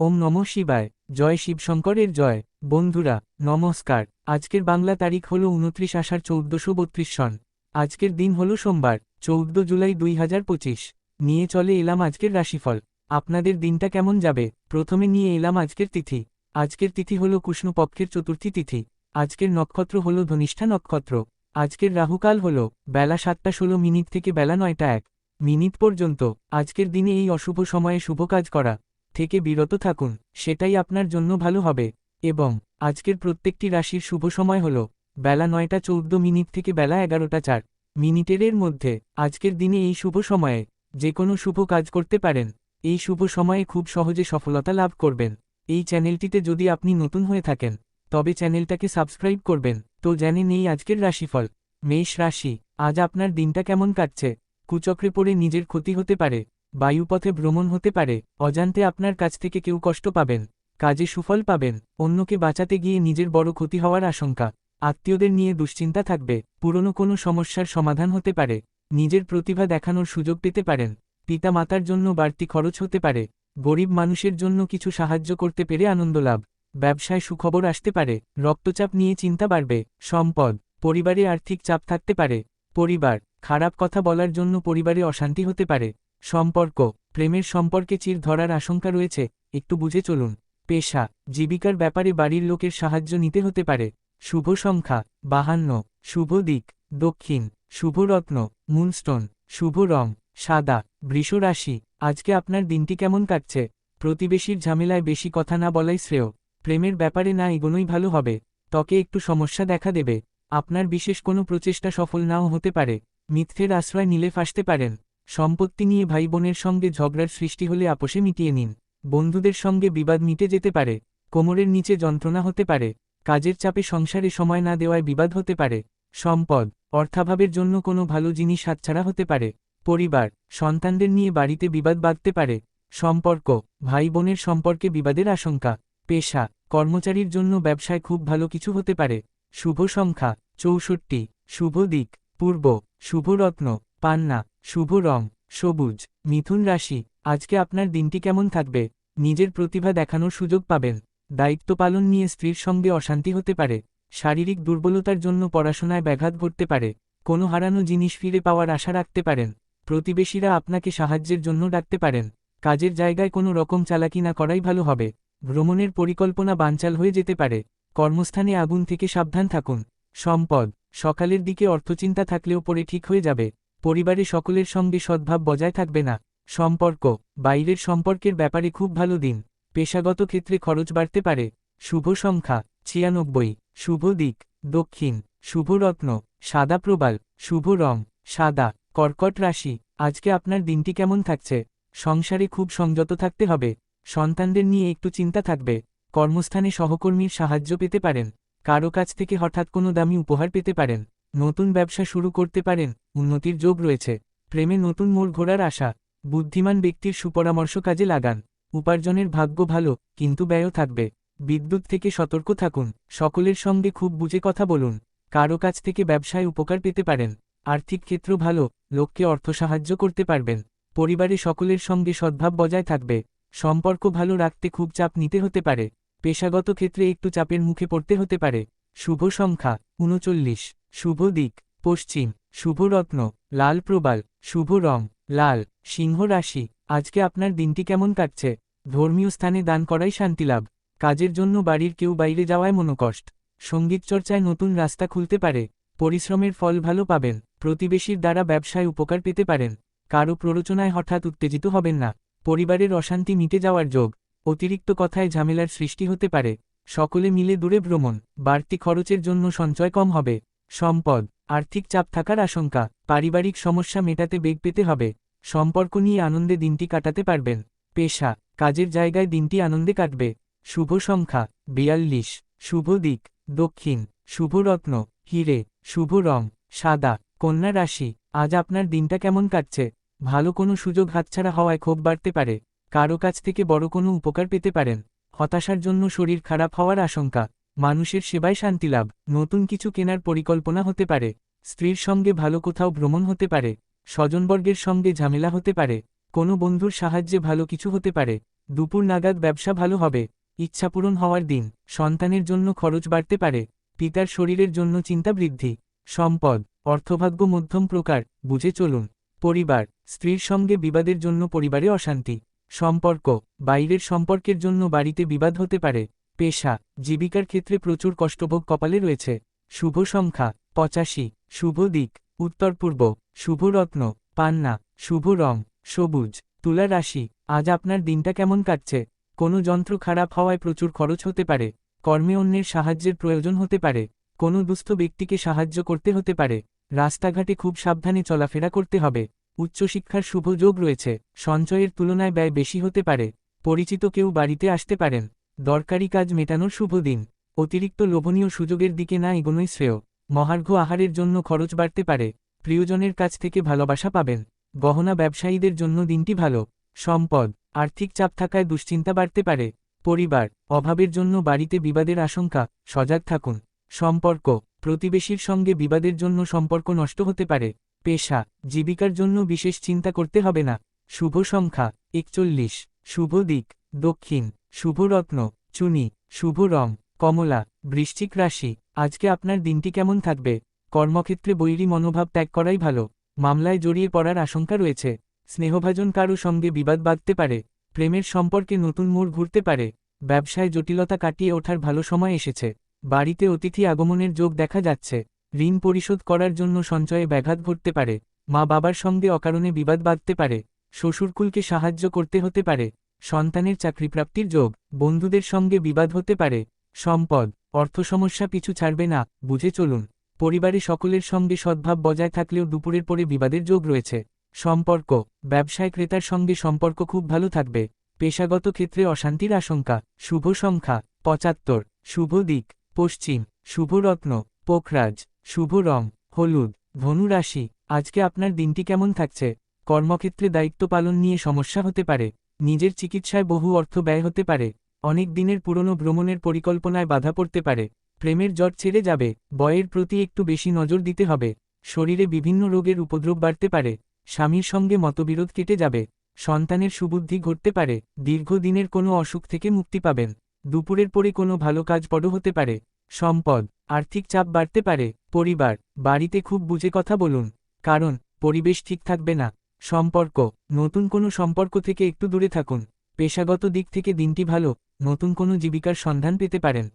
ওম নম শিবায়। জয় শিবশঙ্করের জয়। বন্ধুরা, নমস্কার। আজকের বাংলা তারিখ হল উনত্রিশ আষাঢ় চৌদ্দশো বত্রিশ সন। আজকের দিন হল সোমবার, চৌদ্দ জুলাই দুই হাজার পঁচিশ। নিয়ে চলে এলাম আজকের রাশিফল। আপনাদের দিনটা কেমন যাবে? প্রথমে নিয়ে এলাম আজকের তিথি। আজকের তিথি হল কৃষ্ণপক্ষের চতুর্থী তিথি। আজকের নক্ষত্র হল ধনিষ্ঠা নক্ষত্র। আজকের রাহুকাল হল বেলা সাতটা ষোলো মিনিট থেকে বেলা নয়টা এক মিনিট পর্যন্ত। আজকের দিনে এই অশুভ সময়ে শুভ কাজ করা। থেকে বিরত থাকুন, সেটাই আপনার জন্য ভালো হবে। এবং আজকের প্রত্যেকটি রাশির শুভ সময় হল বেলা নয়টা চৌদ্দ মিনিট থেকে বেলা এগারোটা চার মিনিটের এর মধ্যে। আজকের দিনে এই শুভ সময়ে যে কোনো শুভ কাজ করতে পারেন। এই শুভ সময়ে খুব সহজে সফলতা লাভ করবেন। এই চ্যানেলটিতে যদি আপনি নতুন হয়ে থাকেন, তবে চ্যানেলটাকে সাবস্ক্রাইব করবেন। তো জানে নেই আজকের রাশিফল। মেষ রাশি, আজ আপনার দিনটা কেমন কাটছে? কুচক্রে পড়ে নিজের ক্ষতি হতে পারে। বায়ুপথে ভ্রমণ হতে পারে, অজান্তে আপনার কাছ থেকে কেউ কষ্ট পাবেন, কাজে সুফল পাবেন, অন্যকে বাঁচাতে গিয়ে নিজের বড় ক্ষতি হওয়ার আশঙ্কা, আত্মীয়দের নিয়ে দুশ্চিন্তা থাকবে, পুরনো কোনো সমস্যার সমাধান হতে পারে, নিজের প্রতিভা দেখানোর সুযোগ পেতে পারেন পিতা মাতার জন্য বাড়তি খরচ হতে পারে, গরিব মানুষের জন্য কিছু সাহায্য করতে পেরে আনন্দ লাভ, ব্যবসায় সুখবর আসতে পারে, রক্তচাপ নিয়ে চিন্তা বাড়বে, সম্পদ, পরিবারে আর্থিক চাপ থাকতে পারে, পরিবার, খারাপ কথা বলার জন্য পরিবারে অশান্তি হতে পারে সম্পর্ক, প্রেমের সম্পর্কে চির ধরার আশঙ্কা রয়েছে, একটু বুঝে চলুন। পেশা, জীবিকার ব্যাপারে বাড়ির লোকের সাহায্য নিতে হতে পারে। শুভ সংখ্যা, বাহান্ন। শুভ দিক, দক্ষিণ। শুভ রত্ন, মুনস্টোন। শুভ রং, সাদা। বৃষ রাশি, আজকে আপনার দিনটি কেমন কাটছে? প্রতিবেশীর ঝামেলায় বেশি কথা না বলাই শ্রেয়। প্রেমের ব্যাপারে না এগোনোই ভালো হবে। ত্বকে একটু সমস্যা দেখা দেবে। আপনার বিশেষ কোনো প্রচেষ্টা সফল নাও হতে পারে। মিথ্যের আশ্রয় নিলে ফাঁসতে পারেন। সম্পত্তি নিয়ে ভাই বোনের সঙ্গে ঝগড়ার সৃষ্টি হলে আপোষে মিটিয়ে নিন। বন্ধুদের সঙ্গে বিবাদ মিটে যেতে পারে, কোমরের নিচে যন্ত্রণা হতে পারে, কাজের চাপে সংসারে সময় না দেওয়ায় বিবাদ হতে পারে, সম্পদ, অর্থাভাবের জন্য কোনো ভালো জিনিস হাতছাড়া হতে পারে, পরিবার, সন্তানদের নিয়ে বাড়িতে বিবাদ বাঁধতে পারে, সম্পর্ক ভাই বোনের সম্পর্কে বিবাদের আশঙ্কা, পেশা, কর্মচারীর জন্য ব্যবসায় খুব ভালো কিছু হতে পারে, শুভ সংখ্যা, চৌষট্টি, শুভ দিক, পূর্ব, শুভ রত্ন পান্না, শুভ রং, সবুজ, মিথুন রাশি, আজকে আপনার দিনটি কেমন থাকবে? নিজের প্রতিভা দেখানোর সুযোগ পাবেন। দায়িত্ব পালন নিয়ে স্ত্রীর সঙ্গে অশান্তি হতে পারে। শারীরিক দুর্বলতার জন্য পড়াশোনায় ব্যাঘাত ঘটতে পারে। কোনো হারানো জিনিস ফিরে পাওয়ার আশা রাখতে পারেন। প্রতিবেশীরা আপনাকে সাহায্যের জন্য ডাকতে পারেন। কাজের জায়গায় কোনো রকম চালাকি না করাই ভালো হবে। ভ্রমণের পরিকল্পনা বানচাল হয়ে যেতে পারে। কর্মস্থানে আগুন থেকে সাবধান থাকুন। সম্পদ, সকালের দিকে অর্থচিন্তা থাকলেও পরে ঠিক হয়ে যাবে। পরিবারে সকলের সঙ্গে সদ্ভাব বজায় থাকবে না। সম্পর্ক, বাইরের সম্পর্কের ব্যাপারে খুব ভালো দিন। পেশাগত ক্ষেত্রে খরচ বাড়তে পারে। শুভ সংখ্যা, ছিয়ানব্বই। শুভ দিক, দক্ষিণ। শুভ রত্ন, সাদা প্রবাল। শুভ রং, সাদা। কর্কট রাশি, আজকে আপনার দিনটি কেমন থাকছে? সংসারে খুব সংযত থাকতে হবে। সন্তানদের নিয়ে একটু চিন্তা থাকবে। কর্মস্থানে সহকর্মীর সাহায্য পেতে পারেন। কারও কাছ থেকে হঠাৎ কোনো দামি উপহার পেতে পারেন। নতুন ব্যবসা শুরু করতে পারেন, উন্নতির যোগ রয়েছে। প্রেমে নতুন মোড় ঘোরার আশা, বুদ্ধিমান ব্যক্তির সুপরামর্শ কাজে লাগান। উপার্জনের ভাগ্য ভালো, কিন্তু ব্যয়ও থাকবে। বিদ্যুৎ থেকে সতর্ক থাকুন, সকলের সঙ্গে খুব বুঝে কথা বলুন, কারও কাছ থেকে ব্যবসায় উপকার পেতে পারেন, আর্থিক ক্ষেত্র ভালো, লোককে অর্থ সাহায্য করতে পারবেন, পরিবারে সকলের সঙ্গে সদ্ভাব বজায় থাকবে, সম্পর্ক ভালো রাখতে খুব চাপ নিতে হতে পারে, পেশাগত ক্ষেত্রে একটু চাপের মুখে পড়তে হতে পারে, শুভ সংখ্যা, উনচল্লিশ। শুভ দিক, পশ্চিম শুভ রত্ন লাল প্রবাল, শুভ রং, লাল, সিংহ রাশি, আজকে আপনার দিনটি কেমন কাটছে? ধর্মীয় স্থানে দান করাই শান্তিলাভ, কাজের জন্য বাড়ির কেউ বাইরে যাওয়ায় মনোকষ্ট, সংগীত চর্চায় নতুন রাস্তা খুলতে পারে, পরিশ্রমের ফল ভালো পাবেন, প্রতিবেশীর দ্বারা ব্যবসায় উপকার পেতে পারেন, কারও প্ররোচনায় হঠাৎ উত্তেজিত হবেন না, পরিবারের অশান্তি মিটে যাওয়ার যোগ, অতিরিক্ত কথায় ঝামেলার সৃষ্টি হতে পারে, সকলে মিলে দূরে ভ্রমণ, বাড়তি খরচের জন্য সঞ্চয় কম হবে। সম্পদ, আর্থিক চাপ থাকার আশঙ্কা, পারিবারিক সমস্যা মেটাতে বেগ পেতে হবে, সম্পর্ক নিয়ে আনন্দে দিনটি কাটাতে পারবেন, পেশা, কাজের জায়গায় দিনটি আনন্দে কাটবে, শুভ সংখ্যা, বিয়াল্লিশ, শুভ দিক, দক্ষিণ, শুভ রত্ন, হিরে, শুভ রং, সাদা, কন্যা রাশি, আজ আপনার দিনটা কেমন কাটছে, ভালো কোনো সুযোগ হাতছাড়া হওয়ায় ক্ষোভ বাড়তে পারে, কারও কাছ থেকে বড় কোনো উপকার পেতে পারেন, হতাশার জন্য শরীর খারাপ হওয়ার আশঙ্কা মানুষের সেবায় শান্তিলাভ নতুন কিছু কেনার পরিকল্পনা হতে পারে, স্ত্রীর সঙ্গে ভালো কোথাও ভ্রমণ হতে পারে, স্বজনবর্গের সঙ্গে ঝামেলা হতে পারে, কোনো বন্ধুর সাহায্যে ভালো কিছু হতে পারে, দুপুর নাগাদ ব্যবসা ভালো হবে ইচ্ছাপূরণ হওয়ার দিন, সন্তানের জন্য খরচ বাড়তে পারে, পিতার শরীরের জন্য চিন্তা বৃদ্ধি, সম্পদ, অর্থভাগ্য মধ্যম প্রকার, বুঝে চলুন, পরিবার, স্ত্রীর সঙ্গে বিবাদের জন্য পরিবারে অশান্তি, সম্পর্ক, বাইরের সম্পর্কের জন্য বাড়িতে বিবাদ হতে পারে পেশা, জীবিকার ক্ষেত্রে প্রচুর কষ্টভোগ কপালে রয়েছে। শুভ সংখ্যা, পঁচাশি। শুভ দিক, উত্তর পূর্ব। শুভ রত্ন, পান্না। শুভ রং, সবুজ। তুলা রাশি, আজ আপনার দিনটা কেমন কাটছে? কোনো যন্ত্র খারাপ হওয়ায় প্রচুর খরচ হতে পারে। কর্মে অন্যের সাহায্যের প্রয়োজন হতে পারে। কোনো দুস্থ ব্যক্তিকে সাহায্য করতে হতে পারে। রাস্তাঘাটে খুব সাবধানে চলাফেরা করতে হবে। উচ্চশিক্ষার শুভ যোগ রয়েছে। সঞ্চয়ের তুলনায় ব্যয় বেশি হতে পারে। পরিচিত কেউ বাড়িতে আসতে পারেন। দরকারি কাজ মেটানোর শুভ দিন। অতিরিক্ত লোভনীয় সুযোগের দিকে না এগোনোই শ্রেয়। মহার্ঘ আহারের জন্য খরচ বাড়তে পারে। প্রিয়জনের কাছ থেকে ভালোবাসা পাবেন। গহনা ব্যবসায়ীদের জন্য দিনটি ভালো। সম্পদ, আর্থিক চাপ থাকায় দুশ্চিন্তা বাড়তে পারে। পরিবার, অভাবের জন্য বাড়িতে বিবাদের আশঙ্কা, সজাগ থাকুন। সম্পর্ক, প্রতিবেশীর সঙ্গে বিবাদের জন্য সম্পর্ক নষ্ট হতে পারে। পেশা, জীবিকার জন্য বিশেষ চিন্তা করতে হবে না। শুভ সংখ্যা, একচল্লিশ। শুভ দিক, দক্ষিণ শুভ রত্ন চুনি, শুভ রং, কমলা, বৃশ্চিক রাশি, আজকে আপনার দিনটি কেমন থাকবে? কর্মক্ষেত্রে বৈরী মনোভাব ত্যাগ করাই ভালো, মামলায় জড়িয়ে পড়ার আশঙ্কা রয়েছে, স্নেহভাজন কারও সঙ্গে বিবাদ বাঁধতে পারে, প্রেমের সম্পর্কে নতুন মোড় ঘুরতে পারে, ব্যবসায় জটিলতা কাটিয়ে ওঠার ভালো সময় এসেছে, বাড়িতে অতিথি আগমনের যোগ দেখা যাচ্ছে, ঋণ পরিশোধ করার জন্য সঞ্চয়ে ব্যাঘাত ঘটতে পারে মা বাবার সঙ্গে অকারণে বিবাদ বাঁধতে পারে শ্বশুরকুলকে সাহায্য করতে হতে পারে, সন্তানের চাকরিপ্রাপ্তির যোগ, বন্ধুদের সঙ্গে বিবাদ হতে পারে, সম্পদ, অর্থ সমস্যা পিছু ছাড়বে না, বুঝে চলুন, পরিবারে সকলের সঙ্গে সদ্ভাব বজায় থাকলেও দুপুরের পরে বিবাদের যোগ রয়েছে, সম্পর্ক, ব্যবসায় ক্রেতার সঙ্গে সম্পর্ক খুব ভালো থাকবে, পেশাগত ক্ষেত্রে অশান্তির আশঙ্কা, শুভ সংখ্যা, পঁচাত্তর, শুভ দিক, পশ্চিম, শুভ রত্ন, পোখরাজ, শুভ রং, হলুদ ধনু রাশি আজকে আপনার দিনটি কেমন থাকছে? কর্মক্ষেত্রে দায়িত্ব পালন নিয়ে সমস্যা হতে পারে, নিজের চিকিৎসায় বহু অর্থ ব্যয় হতে পারে, অনেক দিনের পুরনো ভ্রমণের পরিকল্পনায় বাধা পড়তে পারে, প্রেমের জট ছেড়ে যাবে, বয়ের প্রতি একটু বেশি নজর দিতে হবে, শরীরে বিভিন্ন রোগের উপদ্রব বাড়তে পারে, স্বামীর সঙ্গে মতবিরোধ কেটে যাবে, সন্তানের সুবুদ্ধি ঘটতে পারে, দীর্ঘদিনের কোনো অসুখ থেকে মুক্তি পাবেন, দুপুরের পরে কোনো ভালো কাজ পড় হতে পারে, সম্পদ, আর্থিক চাপ বাড়তে পারে, পরিবার, বাড়িতে খুব বুঝে কথা বলুন, কারণ, পরিবেশ ঠিক থাকবে না। সম্পর্ক। নতুন কোনো সম্পর্ক থেকে একটু দূরে থাকুন। পেশাগত দিক থেকে দিনটি ভালো, নতুন কোনো জীবিকার সন্ধান পেতে পারেন।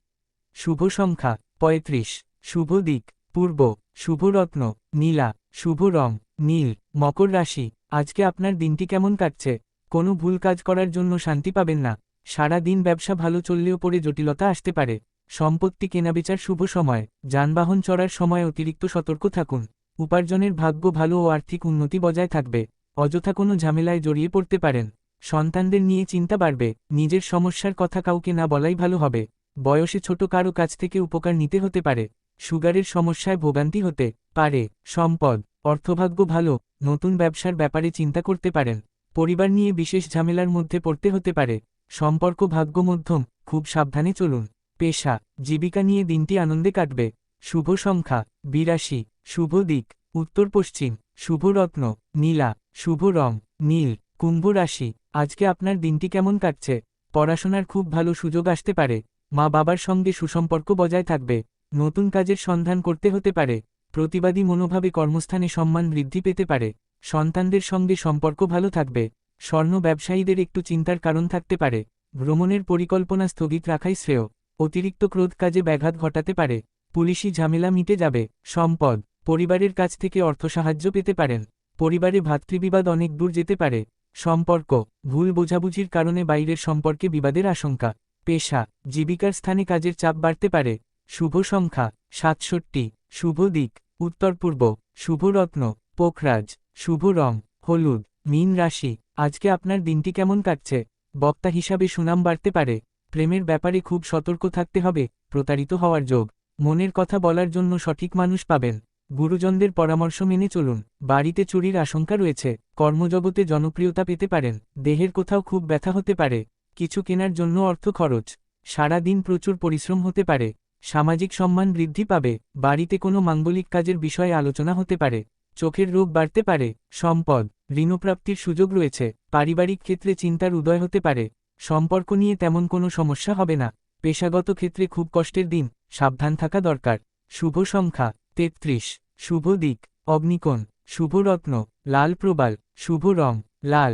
শুভ সংখ্যা, পঁয়ত্রিশ। শুভ দিক, পূর্ব। শুভ রত্ন, নীলা। শুভ রং, নীল। মকর রাশি। আজকে আপনার দিনটি কেমন কাটছে? কোনো ভুল কাজ করার জন্য শান্তি পাবেন না। সারা দিন ব্যবসা ভালো চললেও পরে জটিলতা আসতে পারে। সম্পত্তি কেনাবেচার শুভ সময়। যানবাহন চড়ার সময় অতিরিক্ত সতর্ক থাকুন। উপার্জনের ভাগ্য ভালো ও আর্থিক উন্নতি বজায় থাকবে। অযথা কোনো ঝামেলায় জড়িয়ে পড়তে পারেন। সন্তানদের নিয়ে চিন্তা বাড়বে। নিজের সমস্যার কথা কাউকে না বলাই ভালো হবে। বয়সে ছোট কারও কাছ থেকে উপকার নিতে হতে পারে। সুগারের সমস্যায় ভোগান্তি হতে পারে। সম্পদ, অর্থভাগ্য ভালো, নতুন ব্যবসার ব্যাপারে চিন্তা করতে পারেন। পরিবার নিয়ে বিশেষ ঝামেলার মধ্যে পড়তে হতে পারে। সম্পর্ক ভাগ্য মধ্যম খুব সাবধানে চলুন। পেশা, জীবিকা নিয়ে দিনটি আনন্দে কাটবে। শুভ সংখ্যা, বিরাশি। শুভ দিক, উত্তর পশ্চিম, শুভ রত্ন, নীলা, শুভ রং, নীল, কুম্ভ রাশি, আজকে আপনার দিনটি কেমন কাটছে? পড়াশোনার খুব ভালো সুযোগ আসতে পারে, মা বাবার সঙ্গে সুসম্পর্ক বজায় থাকবে, নতুন কাজের সন্ধান করতে হতে পারে, প্রতিবাদী মনোভাবে কর্মস্থানে সম্মান বৃদ্ধি পেতে পারে, সন্তানদের সঙ্গে সম্পর্ক ভালো থাকবে, স্বর্ণ ব্যবসায়ীদের একটু চিন্তার কারণ থাকতে পারে, ভ্রমণের পরিকল্পনা স্থগিত রাখাই শ্রেয়, অতিরিক্ত ক্রোধ কাজে ব্যাঘাত ঘটাতে পারে, পুলিশি ঝামেলা মিটে যাবে, সম্পদ পরিবারের কাছ থেকে অর্থ সাহায্য পেতে পারেন। পরিবারে ভাতৃবিবাদ অনেক দূর যেতে পারে। সম্পর্ক, ভুল বোঝাবুঝির কারণে বাইরের সম্পর্কে বিবাদের আশঙ্কা। পেশা, জীবিকার স্থানে কাজের চাপ বাড়তে পারে। শুভ সংখ্যা, সাতষট্টি। শুভ দিক, উত্তর পূর্ব। শুভ রত্ন, পোখরাজ। শুভ রং, হলুদ। মীন রাশি, আজকে আপনার দিনটি কেমন কাটছে? বক্তা হিসাবে সুনাম বাড়তে পারে। প্রেমের ব্যাপারে খুব সতর্ক থাকতে হবে। প্রতারিত হওয়ার যোগ। মনের কথা বলার জন্য সঠিক মানুষ পাবেন। গুরুজনদের পরামর্শ মেনে চলুন। বাড়িতে চুরির আশঙ্কা রয়েছে। কর্মজগতে জনপ্রিয়তা পেতে পারেন। দেহের কোথাও খুব ব্যথা হতে পারে। কিছু কেনার জন্য অর্থ খরচ। সারা দিন প্রচুর পরিশ্রম হতে পারে। সামাজিক সম্মান বৃদ্ধি পাবে। বাড়িতে কোনো মাঙ্গলিক কাজের বিষয়ে আলোচনা হতে পারে। চোখের রোগ বাড়তে পারে। সম্পদ, ঋণপ্রাপ্তির সুযোগ রয়েছে। পারিবারিক ক্ষেত্রে চিন্তার উদয় হতে পারে। সম্পর্ক নিয়ে তেমন কোনো সমস্যা হবে না। পেশাগত ক্ষেত্রে খুব কষ্টের দিন। সাবধান থাকা দরকার। শুভ সংখ্যা, তেত্রিশ। শুভ দিক অগ্নিকোণ শুভরত্ন লাল প্রবাল শুভ রং লাল।